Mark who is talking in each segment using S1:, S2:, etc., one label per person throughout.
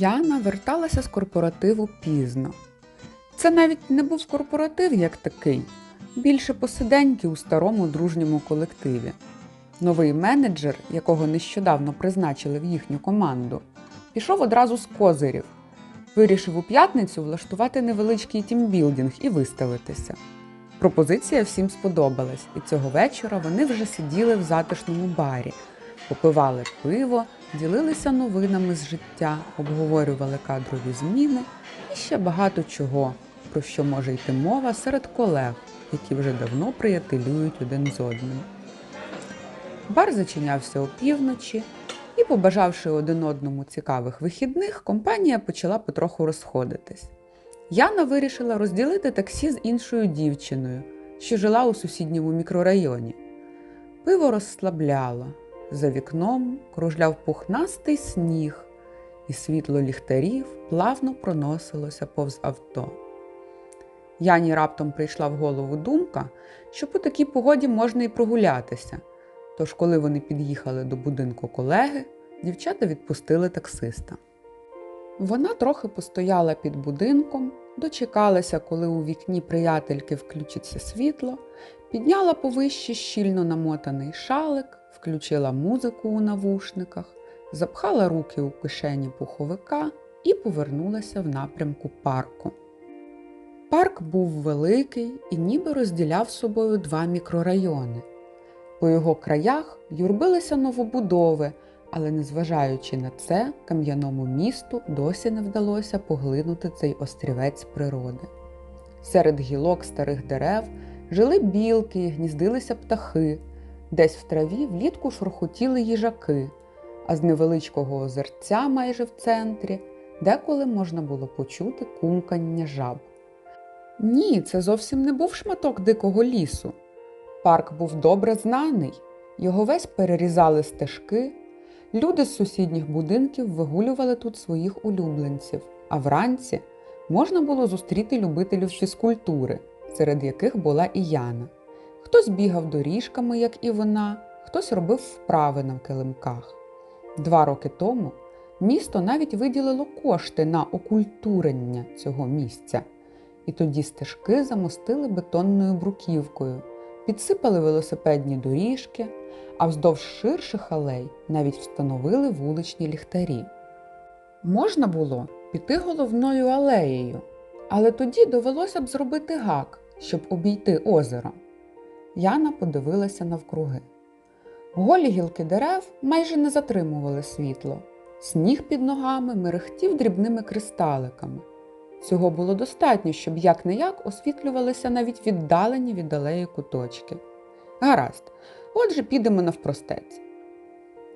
S1: Яна верталася з корпоративу пізно. Це навіть не був корпоратив як такий, більше посиденьки у старому дружньому колективі. Новий менеджер, якого нещодавно призначили в їхню команду, пішов одразу з козирів. Вирішив у п'ятницю влаштувати невеличкий тімбілдинг і виставитися. Пропозиція всім сподобалась, і цього вечора вони вже сиділи в затишному барі, попивали пиво, ділилися новинами з життя, обговорювали кадрові зміни і ще багато чого, про що може йти мова серед колег, які вже давно приятелюють один з одним. Бар зачинявся опівночі, і, побажавши один одному цікавих вихідних, компанія почала потроху розходитись. Яна вирішила розділити таксі з іншою дівчиною, що жила у сусідньому мікрорайоні. Пиво розслабляло. За вікном кружляв пухнастий сніг, і світло ліхтарів плавно проносилося повз авто. Яні раптом прийшла в голову думка, що по такій погоді можна і прогулятися. Тож, коли вони під'їхали до будинку колеги, дівчата відпустили таксиста. Вона трохи постояла під будинком, дочекалася, коли у вікні приятельки включиться світло, підняла повище щільно намотаний шалик, включила музику у навушниках, запхала руки у кишені пуховика і повернулася в напрямку парку. Парк був великий і ніби розділяв собою два мікрорайони. По його краях юрбилися новобудови, але незважаючи на це, кам'яному місту досі не вдалося поглинути цей острівець природи. Серед гілок старих дерев жили білки гніздилися птахи, десь в траві влітку шурхотіли їжаки, а з невеличкого озерця майже в центрі деколи можна було почути кумкання жаб. Ні, це зовсім не був шматок дикого лісу. Парк був добре знаний, його весь перерізали стежки. Люди з сусідніх будинків вигулювали тут своїх улюбленців, а вранці можна було зустріти любителів фізкультури, серед яких була і Яна. Хтось бігав доріжками, як і вона, хтось робив вправи на килимках. Два роки тому місто навіть виділило кошти на окультурення цього місця, і тоді стежки замостили бетонною бруківкою підсипали велосипедні доріжки, а вздовж ширших алей навіть встановили вуличні ліхтарі. Можна було піти головною алеєю, але тоді довелося б зробити гак, щоб обійти озеро. Яна подивилася навкруги. Голі гілки дерев майже не затримували світло, сніг під ногами мерехтів дрібними кристаликами. Цього було достатньо, щоб як не як освітлювалися навіть віддалені від алеї куточки. Гаразд, отже, підемо навпростець.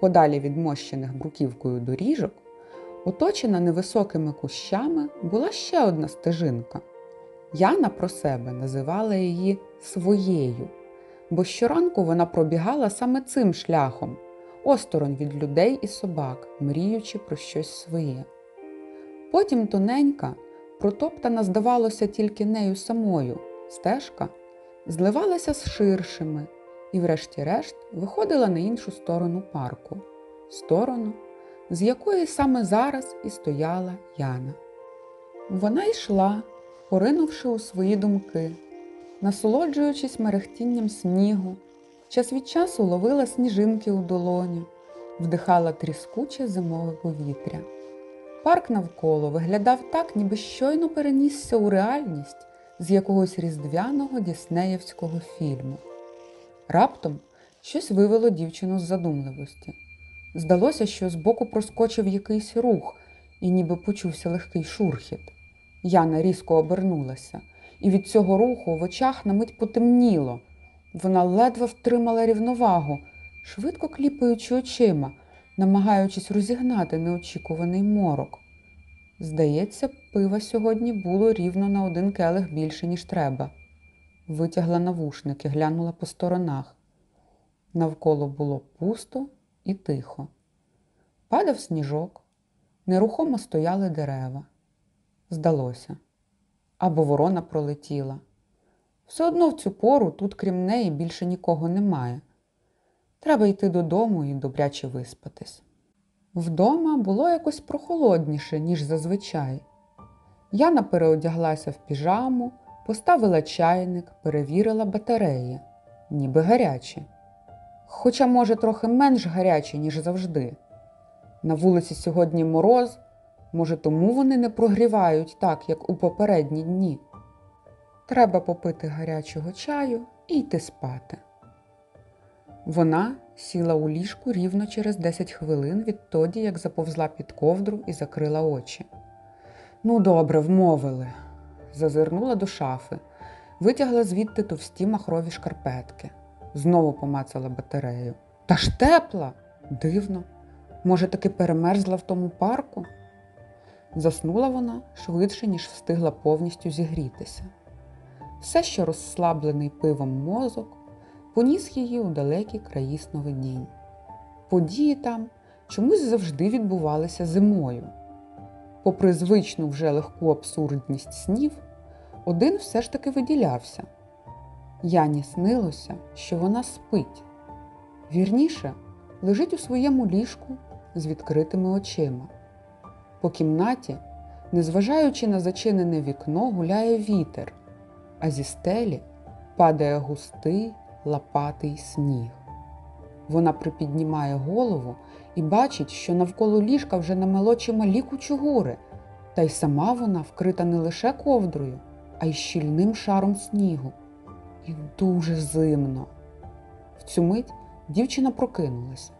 S1: Подалі від мощених бруківкою доріжок, оточена невисокими кущами, була ще одна стежинка. Яна про себе називала її своєю, бо щоранку вона пробігала саме цим шляхом, осторонь від людей і собак, мріючи про щось своє. Потім тоненька, протоптана, здавалося, тільки нею самою, стежка зливалася з ширшими і, врешті-решт, виходила на іншу сторону парку, сторону, з якої саме зараз і стояла Яна. Вона йшла, поринувши у свої думки, насолоджуючись мерехтінням снігу, час від часу ловила сніжинки у долоню, вдихала тріскуче зимове повітря. Парк навколо виглядав так, ніби щойно перенісся у реальність з якогось різдвяного діснеївського фільму. Раптом щось вивело дівчину з задумливості. Здалося, що збоку проскочив якийсь рух, і ніби почувся легкий шурхіт. Яна різко обернулася, і від цього руху в очах на мить потемніло. Вона ледве втримала рівновагу, швидко кліпаючи очима намагаючись розігнати неочікуваний морок. Здається, пива сьогодні було рівно на один келих більше, ніж треба. Витягла навушники, глянула по сторонах. Навколо було пусто і тихо. Падав сніжок, нерухомо стояли дерева. Здалося, або ворона пролетіла. Все одно в цю пору тут, крім неї, більше нікого немає. Треба йти додому і добряче виспатись. Вдома було якось прохолодніше, ніж зазвичай. Яна переодяглася в піжаму, поставила чайник, перевірила батареї, ніби гарячі. Хоча, може, трохи менш гарячі, ніж завжди. На вулиці сьогодні мороз, може, тому вони не прогрівають так, як у попередні дні. Треба попити гарячого чаю і йти спати. Вона сіла у ліжку рівно через 10 хвилин відтоді, як заповзла під ковдру і закрила очі. Ну, добре, вмовили. Зазирнула до шафи, витягла звідти товсті махрові шкарпетки, знову помацала батарею. Та ж тепла! Дивно. Може, таки перемерзла в тому парку? Заснула вона швидше, ніж встигла повністю зігрітися. Все ще розслаблений пивом мозок поніс її у далекі краї сновидінь. Події там чомусь завжди відбувалися зимою. Попри звичну вже легку абсурдність снів, один все ж таки виділявся. Яні снилося, що вона спить. Вірніше, лежить у своєму ліжку з відкритими очима. По кімнаті, незважаючи на зачинене вікно, гуляє вітер, а зі стелі падає густий лопатий сніг. Вона припіднімає голову і бачить, що навколо ліжка вже намело чималі кучугури, та й сама вона вкрита не лише ковдрою, а й щільним шаром снігу. І дуже зимно. В цю мить дівчина прокинулася.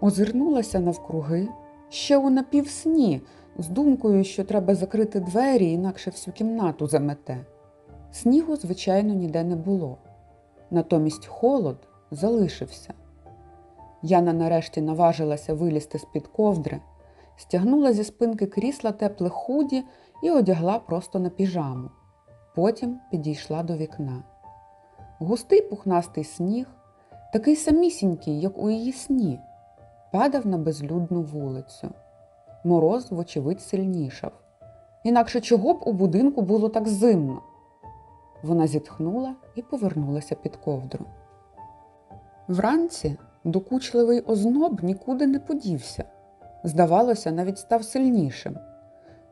S1: Озирнулася навкруги, ще у напівсні, з думкою, що треба закрити двері, інакше всю кімнату замете. Снігу, звичайно, ніде не було. Натомість холод залишився. Яна нарешті наважилася вилізти з-під ковдри, стягнула зі спинки крісла тепле худі і одягла просто на піжаму. Потім підійшла до вікна. Густий пухнастий сніг, такий самісінький, як у її сні, падав на безлюдну вулицю. Мороз, вочевидь, сильнішав. Інакше чого б у будинку було так зимно? Вона зітхнула і повернулася під ковдру. Вранці докучливий озноб нікуди не подівся. Здавалося, навіть став сильнішим.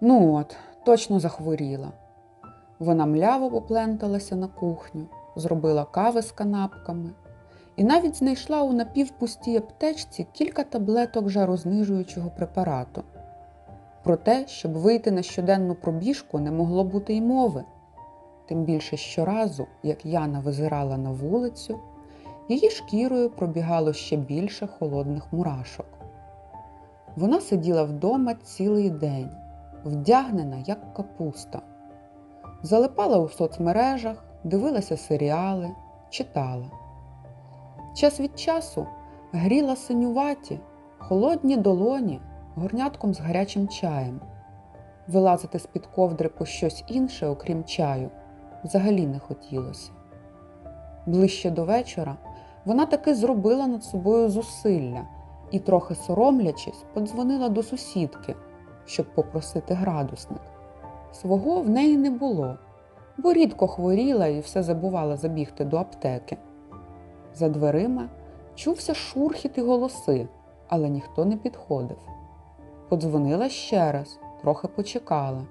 S1: Ну от, точно захворіла. Вона мляво попленталася на кухню, зробила кави з канапками і навіть знайшла у напівпустій аптечці кілька таблеток жарознижуючого препарату. Про те, щоб вийти на щоденну пробіжку, не могло бути й мови. Тим більше щоразу, як Яна визирала на вулицю, її шкірою пробігало ще більше холодних мурашок. Вона сиділа вдома цілий день, вдягнена як капуста, залипала у соцмережах, дивилася серіали, читала. Час від часу гріла синюваті, холодні долоні горнятком з гарячим чаєм. Вилазити з-під ковдри по щось інше, окрім чаю, взагалі не хотілося. Ближче до вечора вона таки зробила над собою зусилля і, трохи соромлячись, подзвонила до сусідки, щоб попросити градусник. Свого в неї не було, бо рідко хворіла і все забувала забігти до аптеки. За дверима чувся шурхіт і голоси, але ніхто не підходив. Подзвонила ще раз, трохи почекала.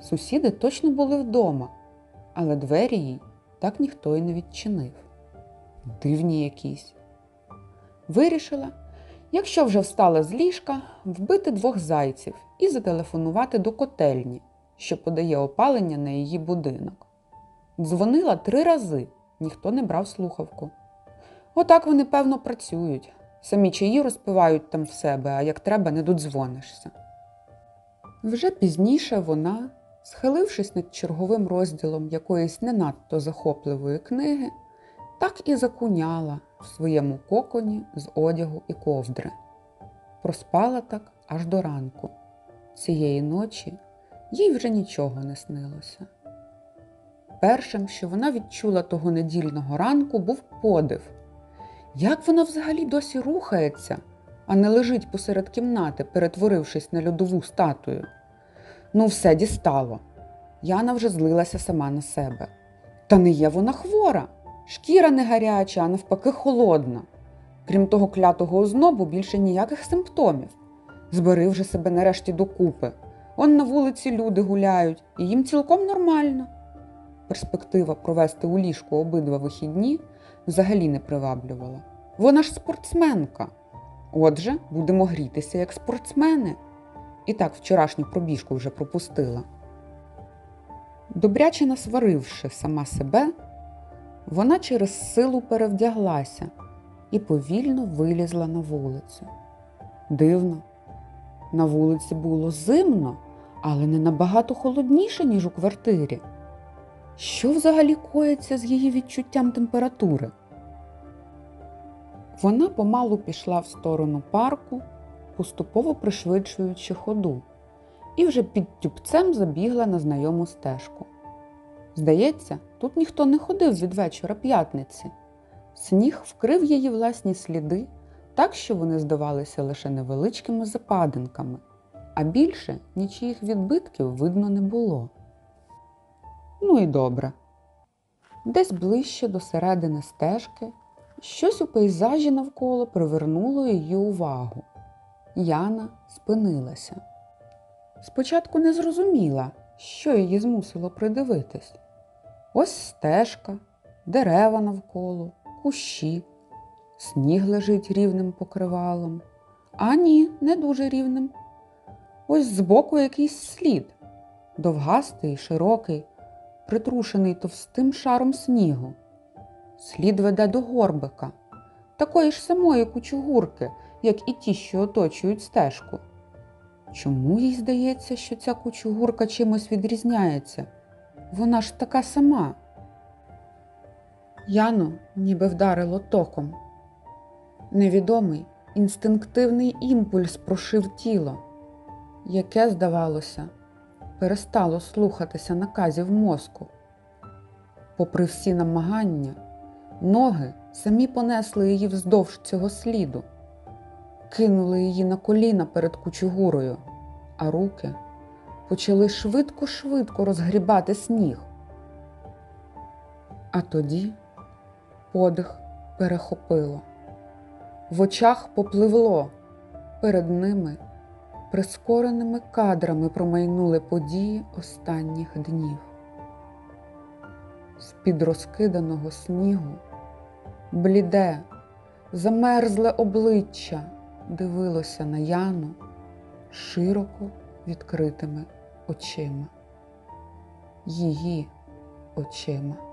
S1: Сусіди точно були вдома, але двері їй так ніхто й не відчинив. Дивні якісь. Вирішила, якщо вже встала з ліжка, вбити двох зайців і зателефонувати до котельні, що подає опалення на її будинок. Дзвонила три рази, ніхто не брав слухавку. Отак вони, певно, працюють. Самі чаї розпивають там в себе, а як треба, не додзвонишся. Вже пізніше вона, схилившись над черговим розділом якоїсь не надто захопливої книги, так і закуняла в своєму коконі з одягу і ковдри. Проспала так аж до ранку. Цієї ночі їй вже нічого не снилося. Першим, що вона відчула того недільного ранку, був подив. Як вона взагалі досі рухається, а не лежить посеред кімнати, перетворившись на льодову статую? Ну, все дістало. Яна вже злилася сама на себе. Та не є вона хвора, шкіра не гаряча, а навпаки, холодна. Крім того клятого ознобу, більше ніяких симптомів. Збери вже себе нарешті докупи. Он на вулиці люди гуляють, і їм цілком нормально. Перспектива провести у ліжку обидва вихідні взагалі не приваблювала. Вона ж спортсменка. Отже, будемо грітися як спортсмени. І так вчорашню пробіжку вже пропустила. Добряче насваривши сама себе, вона через силу перевдяглася і повільно вилізла на вулицю. Дивно, на вулиці було зимно, але не набагато холодніше, ніж у квартирі. Що взагалі коїться з її відчуттям температури? Вона помалу пішла в сторону парку, поступово пришвидшуючи ходу, і вже під тюбцем забігла на знайому стежку. Здається, тут ніхто не ходив від вечора п'ятниці. Сніг вкрив її власні сліди, так що вони здавалися лише невеличкими западинками, а більше нічиїх відбитків видно не було. Ну і добре. Десь ближче до середини стежки щось у пейзажі навколо привернуло її увагу. Яна спинилася. Спочатку не зрозуміла, що її змусило придивитись. Ось стежка, дерева навколо, кущі, сніг лежить рівним покривалом. А ні, не дуже рівним. Ось збоку якийсь слід, довгастий, широкий, притрушений товстим шаром снігу. Слід веде до горбика, такої ж самої кучугурки, як і ті, що оточують стежку. Чому їй здається, що ця кучугурка чимось відрізняється? Вона ж така сама. Яну ніби вдарило током. Невідомий інстинктивний імпульс прошив тіло, яке, здавалося, перестало слухатися наказів мозку. Попри всі намагання, ноги самі понесли її вздовж цього сліду, кинули її на коліна перед кучугурою, а руки почали швидко-швидко розгрібати сніг. А тоді подих перехопило, в очах попливло, перед ними прискореними кадрами промайнули події останніх днів. З-під розкиданого снігу бліде, замерзле обличчя дивилося на Яну широко відкритими очима. Її очима.